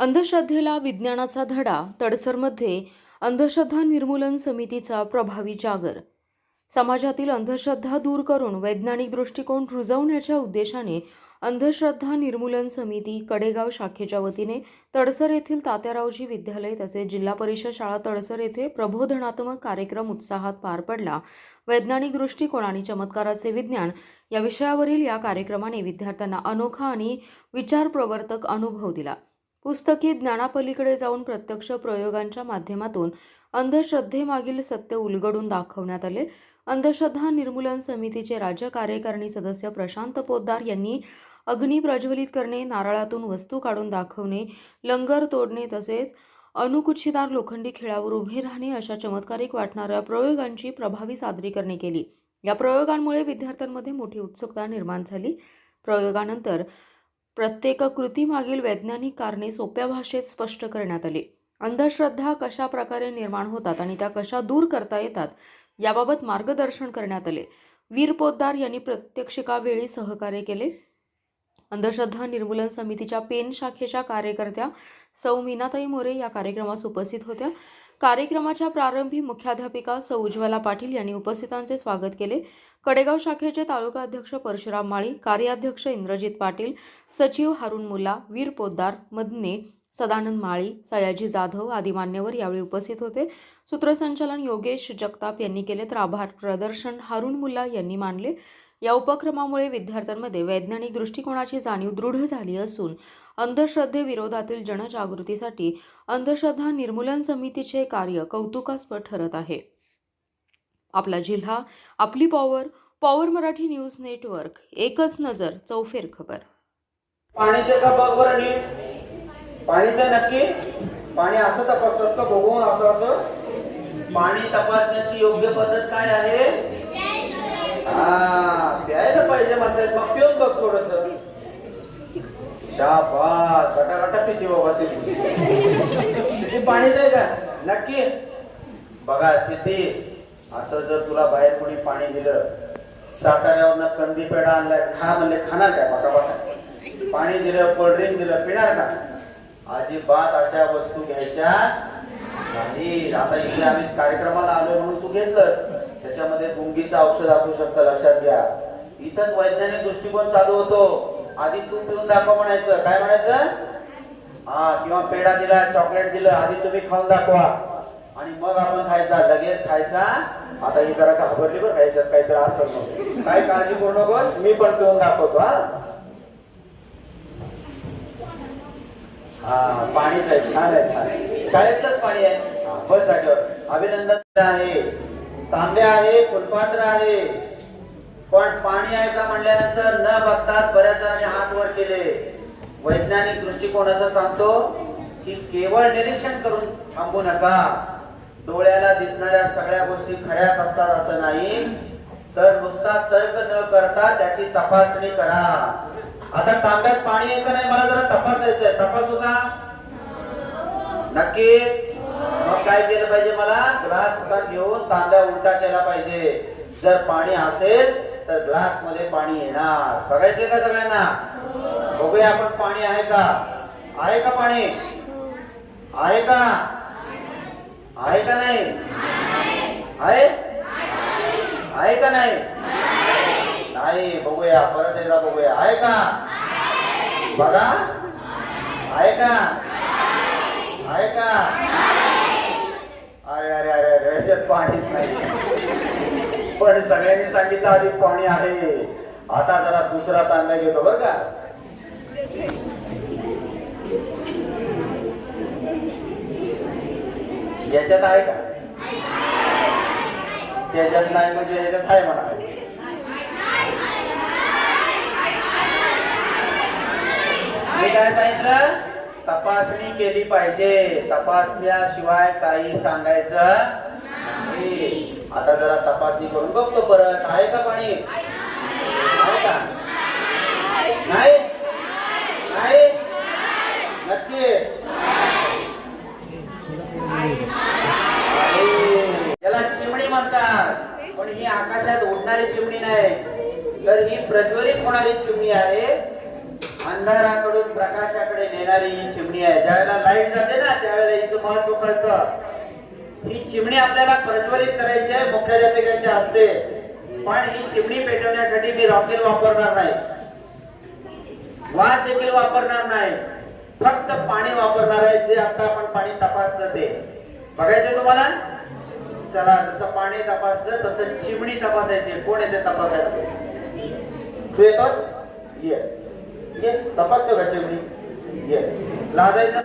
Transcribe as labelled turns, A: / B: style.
A: अंधश्रद्धेला विज्ञानाचा धडा तडसरमध्ये अंधश्रद्धा निर्मूलन समितीचा प्रभावी जागर. समाजातील अंधश्रद्धा दूर करून वैज्ञानिक दृष्टिकोन रुजवण्याच्या उद्देशाने अंधश्रद्धा निर्मूलन समिती कडेगाव शाखेच्या वतीने तडसर येथील तात्यारावजी विद्यालय तसेच जिल्हा परिषद शाळा तडसर येथे प्रबोधनात्मक कार्यक्रम उत्साहात पार पडला. वैज्ञानिक दृष्टिकोन आणि चमत्काराचे विज्ञान या विषयावरील या कार्यक्रमाने विद्यार्थ्यांना अनोखा आणि विचारप्रवर्तक अनुभव दिला. पुस्तकी ज्ञानापलीकडे जाऊन प्रत्यक्ष प्रयोगांच्या माध्यमातून अंधश्रद्धेमागील सत्य उलगडून दाखवण्यात आले. अंधश्रद्धा निर्मूलन समितीचे राज्य कार्यकारिणी सदस्य प्रशांत पोद्दार यांनी अग्नी प्रज्वलित करणे नारळातून वस्तू काढून दाखवणे लंगर तोडणे तसेच अनुकुच्छीदार लोखंडी खेळावर उभे राहणे अशा चमत्कारिक वाटणाऱ्या प्रयोगांची प्रभावी सादरीकरणे केली. या प्रयोगांमुळे विद्यार्थ्यांमध्ये मोठी उत्सुकता निर्माण झाली. प्रयोगानंतर प्रत्येक कृतीमागील वैज्ञानिक कारणे सोप्या भाषेत स्पष्ट करण्यात आली. अंधश्रद्धा कशा प्रकारे निर्माण होतात आणि त्या कशा दूर करता येतात याबाबत मार्गदर्शन करण्यात आले. वीर पोद्दार यांनी प्रत्यक्षिकावेळी सहकार्य केले. अंधश्रद्धा निर्मूलन समितीच्या पेन शाखेच्या कार्यकर्त्या सौ मीनाताई मोरे या कार्यक्रमास उपस्थित होत्या. कार्यक्रमाच्या प्रारंभी मुख्याध्यापिका सौ उज्ज्वला पाटील यांनी उपस्थितांचे स्वागत केले. कडेगाव शाखेचे तालुका अध्यक्ष परशुराम माळी कार्याध्यक्ष इंद्रजित पाटील सचिव हारुण मुल्ला वीर पोद्दार मदने सदानंद माळी सयाजी जाधव आदी मान्यवर यावेळी उपस्थित होते. सूत्रसंचालन योगेश जगताप यांनी केले तर आभार. प्रदर्शन हारुण मुल्ला यांनी मानले. या उपक्रमामुळे विद्यार्थ्यांमध्ये वैज्ञानिक दृष्टिकोनाची जाणीव दृढ झाली असून अंधश्रद्धेविरोधातील जनजागृतीसाठी अंधश्रद्धा निर्मूलन समितीचे कार्य कौतुकास्पद ठरत आहे. आपला जिल्हा आपली power power Marathi news network एकच नजर चौफेर खबर.
B: पाण्याचे का बघ बरं नीट पाणीचं नक्की? पाणी असं तपासतात का बघून असं असं. पाणी तपासण्याची योग्य पद्धत काय आहे? हा प्यायला पाहिजे म्हणतात. मग पिऊन बघ थोडस. शाबास. गटागटा पिते बाबा सिद्धी सिद्धी पाणीच आहे का? नक्की. बघा सिद्धी असं जर तुला बाहेर कोणी पाणी दिलं साताऱ्यावरनं कंदी पेढा आणलाय खा म्हणले खाणार काय बाका पाणी दिलं कोल्ड्रिंक दिलं पिणार का? अजिबात अशा वस्तू घ्यायच्या नाही. आता इथे आम्ही कार्यक्रमाला आलो म्हणून तू घेतलंस. त्याच्यामध्ये गुंगीचं औषध असू शकतं लक्षात घ्या. इथंच वैज्ञानिक दृष्टिकोन चालू होतो. आधी तू पिऊन दाखव म्हणायचं. काय म्हणायचं? हा किंवा पेढा दिला चॉकलेट दिलं आधी तुम्ही खाऊन दाखवा. आणि मग आपण खायचा लगेच खायचा. आता ही जरा घाबरली बरं का याच्यात काहीतरी असं नको काय काळजी करू नकोस मी पण पिऊन दाखवतो हा. हा पाणीच आहे छान आहे छान शाळेतलंच पाणी आहे. हा, बस जागेवर अभिनंदन आहे. तांबे आहे फुलपात्र आहे. पण पाणी आहे का म्हणल्यानंतर न बघताच बऱ्याच जणांनी हात वर केले. वैज्ञानिक दृष्टिकोन असं सांगतो की केवळ निरीक्षण करून थांबू नका. डोळ्याला दिसणाऱ्या सगळ्या गोष्टी खऱ्याच असतात असं नाही. तर नुसता तर्क न करता त्याची तपासणी करा. आता तांब्यात पाणी आहे का नाही? मला जरा तपासायचंय. तपासू का? नक्की? मग काय केलं पाहिजे मला? ग्लास हातात घेऊन तांब्या उलटा केला पाहिजे. जर पाणी असेल तर ग्लासमध्ये पाणी येणार. बघायचंय का सगळ्यांना? बघूया आपण पाणी आहे का? आहे का पाणी? आहे का? आहे का नाही? आहे? आहे का नाही? नाही बघूया. परत एकदा बघूया. आहे का? बघा. आहे का? आहे का? अरे अरे अरे अरे पाणीच नाही. पण सगळ्यांनी सांगितलं आधी पाणी आहे. आता जरा दुसरा तांब्या घेतो बरं का? याच्यात आहे का? त्याच्यात नाही म्हणजे याच्यात आहे म्हणा. मी काय सांगितलं? तपासणी केली पाहिजे. तपासल्याशिवाय काही सांगायचं आता जरा तपासणी करून बघतो परत. आहे का पाणी आहे का? नाही नक्की याला चिमणी म्हणतात पण ही आकाशात उडणारी चिमणी नाही. तर ही प्रज्वलित होणारी चिमणी आहे. अंधाराकडून प्रकाशाकडे नेणारी ही चिमणी आहे. ज्यावेळेला लाइट जाते ना त्यावेळेला हिचं महत्त्व कळतं. ही चिमणी आपल्याला प्रज्वलित करायची आहे मुख्याध्यापिकांच्या हस्ते. पण ही चिमणी पेटवण्यासाठी मी रॉकेल वापरणार नाही. वाद देखील वापरणार नाही. फक्त पाणी वापरणार आहे जे आता आपण पाणी तपासलं ते. बघायचं तुम्हाला? चला जसं पाणी तपासलं तसं चिमणी तपासायची. कोण येते तपासायला? तू येतोस? ये. ये तपासतो का चिमणी? ये. लाजायचं